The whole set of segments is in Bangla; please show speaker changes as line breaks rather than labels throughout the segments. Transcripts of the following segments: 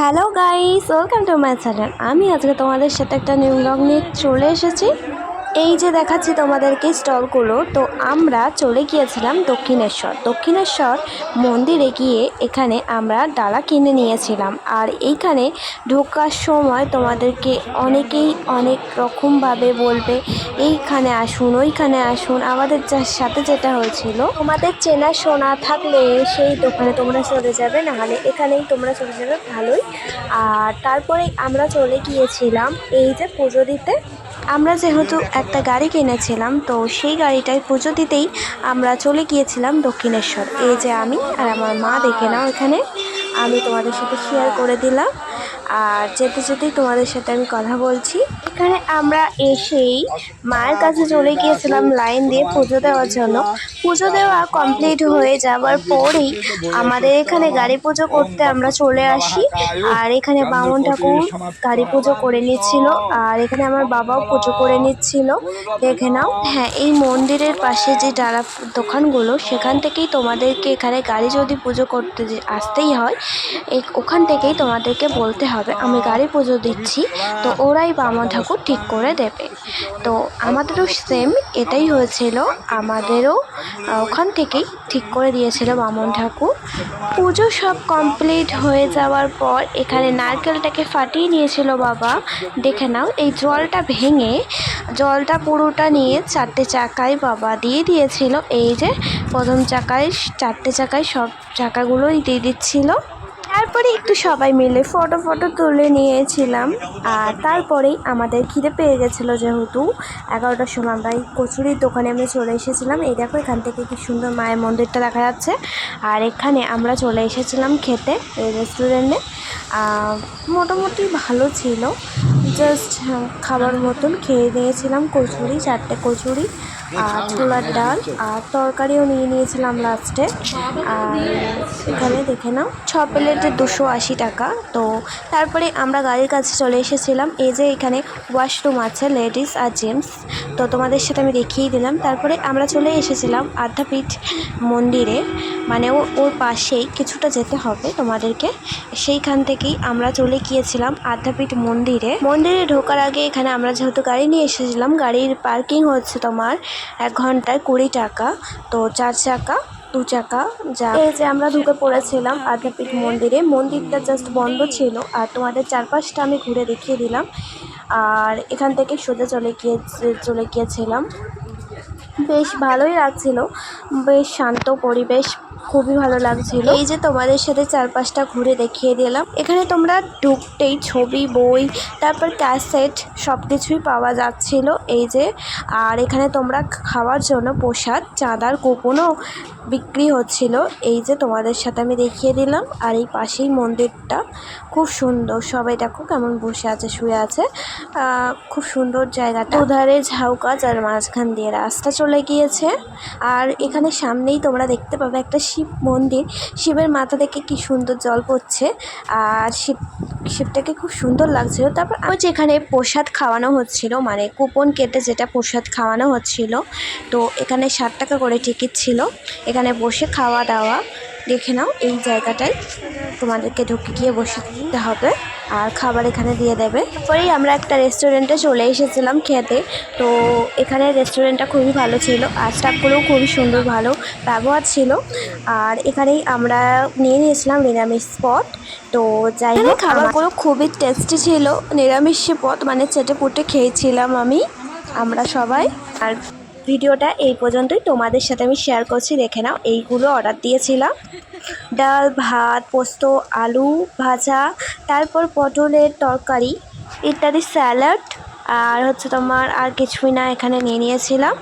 Hello guys welcome to my channel আমি আজকে তোমাদের সাথে একটা নিউ ব্লগ নিয়ে চলে এসেছি। এই যে দেখাচ্ছি তোমাদেরকে স্টলগুলো, তো আমরা চলে গিয়েছিলাম দক্ষিণেশ্বর। দক্ষিণেশ্বর মন্দিরে গিয়ে এখানে আমরা ডালা কিনে নিয়েছিলাম। আর এইখানে ঢোকার সময় তোমাদেরকে অনেকেই অনেক রকমভাবে বলবে, এইখানে আসুন, ওইখানে আসুন। আমাদের যার সাথে যেটা হয়েছিল, তোমাদের চেনা শোনা থাকলে সেই দোকানে তোমরা চলে যাবে, নাহলে এখানেই তোমরা চলে যাবে ভালোই। আর তারপরে আমরা চলে গিয়েছিলাম এই যে পুজো দিতে। আমরা যেহেতু একটা গাড়ি কিনেছিলাম, তো সেই গাড়িটায় পুজো দিতেই আমরা চলে গিয়েছিলাম দক্ষিণেশ্বর। এই যে আমি আর আমার মা দেখে নাও এখানে। আমি তোমাদের সাথে শেয়ার করে দিলাম। আর যেতে যেতেই তোমাদের সাথে আমি কথা বলছি। এখানে আমরা এসেই মায়ের কাছে চলে গিয়েছিলাম লাইন দিয়ে পুজো দেওয়ার জন্য। পুজো দেওয়া কমপ্লিট হয়ে যাওয়ার পরেই আমাদের এখানে গাড়ি পুজো করতে আমরা চলে আসি। আর এখানে বামন ঠাকুর গাড়ি পুজো করে নিচ্ছিল, আর এখানে আমার বাবাও পুজো করে নিচ্ছিল। দেখে নাও। হ্যাঁ এই মন্দিরের পাশে যে ডালা দোকানগুলো, সেখান থেকেই তোমাদেরকে এখানে গাড়ি যদি পুজো করতে আসতেই হয় ওখান থেকেই তোমাদেরকে বলতে হবে, আমি গাড়ি পুজো দিচ্ছি, তো ওরাই বামন ঠাকুর ঠিক করে দেবে। তো আমাদেরও সেম এটাই হয়েছিল। আমাদেরও ওখান থেকেই ঠিক করে দিয়েছিল বামন ঠাকুর। পুজো সব কমপ্লিট হয়ে যাওয়ার পর এখানে নারকেলটাকে ফাটিয়ে নিয়েছিল বাবা। দেখে নাও, এই জলটা ভেঙে, জলটা পুরোটা নিয়ে চারটে চাকায় বাবা দিয়ে দিয়েছিল। এই যে প্রথম চাকায়, চারটে চাকায় সব চাকাগুলোই দিয়ে দিচ্ছিল। তারপরে একটু সবাই মিলে ফটো ফটো তুলে নিয়েছিলাম। আর তারপরেই আমাদের খিদে পেয়ে গেছিল যেহেতু। এগারোটার সময় আমরা এই কচুরির দোকানে আমরা চলে এসেছিলাম। এই দেখো এখান থেকে কি সুন্দর মায়ের মন্দিরটা দেখা যাচ্ছে। আর এখানে আমরা চলে এসেছিলাম খেতে এই রেস্টুরেন্টে মোটামুটি ভালো ছিল। জাস্ট খাবার মতন খেয়ে নিয়েছিলাম কচুরি, চারটে কচুরি, আর ছোলার ডাল, আর তরকারিও নিয়ে নিয়েছিলাম লাস্টে আর এখানে দেখে নাও, ছ প্লেটে দুশো আশি টাকা। তো তারপরে আমরা গাড়ির কাছে চলে এসেছিলাম। এই যে এখানে ওয়াশরুম আছে লেডিস আর জেন্টস তো তোমাদের সাথে আমি দেখিয়ে দিলাম। তারপরে আমরা চলে এসেছিলাম আদ্যাপীঠ মন্দিরে। মানে ও, ওর পাশেই কিছুটা যেতে হবে তোমাদেরকে। সেইখান থেকেই আমরা চলে গিয়েছিলাম আদ্যাপীঠ মন্দিরে। মন্দিরে ঢোকার আগে এখানে আমরা যেহেতু গাড়ি নিয়ে এসেছিলাম, গাড়ির পার্কিং হচ্ছে তোমার এক ঘন্টায় কুড়ি টাকা। তো চার চাকা, দু চাকা, যা এই যে আমরা ঢুকে পড়েছিলাম আদ্যাপীঠ মন্দিরে। মন্দিরটা জাস্ট বন্ধ ছিল আর তোমাদের চারপাশটা আমি ঘুরে দেখিয়ে দিলাম। আর এখান থেকে সোজা চলে গিয়ে চলে গিয়েছিলাম। বেশ ভালোই লাগছিল। বেশ শান্ত পরিবেশ। খুবই ভালো লাগছিল। এই যে তোমাদের সাথে চারপাশটা ঘুরে দেখিয়ে দিলাম। এখানে তোমরা ঢুকতেই ছবি, বই, তারপর ক্যাসেট সব কিছুই পাওয়া যাচ্ছিল। এই যে, আর এখানে তোমরা খাওয়ার জন্য প্রসাদ, চাঁদার কুপনও বিক্রি হচ্ছিল। এই যে তোমাদের সাথে আমি দেখিয়ে দিলাম। আর এই পাশেই মন্দিরটা। খুব সুন্দর। সবাই দেখো কেমন বসে আছে, শুয়ে আছে। খুব সুন্দর জায়গাটা। উধারে ঝাউ গাছ আর মাঝখান দিয়ে রাস্তা চলে গিয়েছে। আর এখানে সামনেই তোমরা দেখতে পাবে একটা শিব মন্দির। শিবের মাথা থেকে কি সুন্দর জল পড়ছে। আর শিব, শিবটাকে খুব সুন্দর লাগছিল। তারপর আমি যেখানে প্রসাদ খাওয়ানো হচ্ছিল মানে কুপন কেটে যেটা প্রসাদ খাওয়ানো হচ্ছিল, তো এখানে ষাট টাকা করে টিকিট ছিল। এখানে বসে খাওয়া দাওয়া দেখে নাও, এই জায়গাটায় তোমাদেরকে ঢুকে গিয়ে বসে দিতে হবে। আর খাবার এখানে দিয়ে দেবে। পরেই আমরা একটা রেস্টুরেন্টে চলে এসেছিলাম খেতে। তো এখানে রেস্টুরেন্টটা খুবই ভালো ছিল আর স্টাফগুলোও খুবই সুন্দর ভালো ব্যবহার ছিল। আর এখানেই আমরা নিয়ে নিয়েছিলাম নিরামিষ স্পট তো যাই হোক খাবারগুলো খুবই টেস্টি ছিল। নিরামিষ পদ মানে চেটে পুটে খেয়েছিলাম আমি। আমরা সবাই। আর ভিডিওটা এই পর্যন্তই। তোমাদের সাথে আমি শেয়ার করছি। দেখে নাও, এইগুলো অর্ডার দিয়েছিলাম। ডাল, ভাত, পোস্ত, আলু ভাজা, তারপর পটলের তরকারি, ইত্যাদি স্যালাড আর হচ্ছে তোমার আর কিছুই না এখানে নিয়ে নিয়েছিলাম।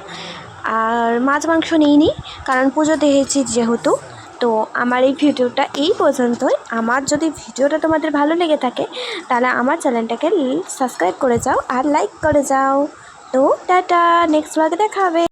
আর মাছ মাংস নিইনি, কারণ পুজো দিয়েছি যেহেতু। তো আমার এই ভিডিওটা এই পর্যন্তই। আমার যদি ভিডিওটা তোমাদের ভালো লেগে থাকে, তাহলে আমার চ্যানেলটাকে সাবস্ক্রাইব করে যাও আর লাইক করে যাও। তো টাটা নেক্সট ব্লগে দেখা হবে।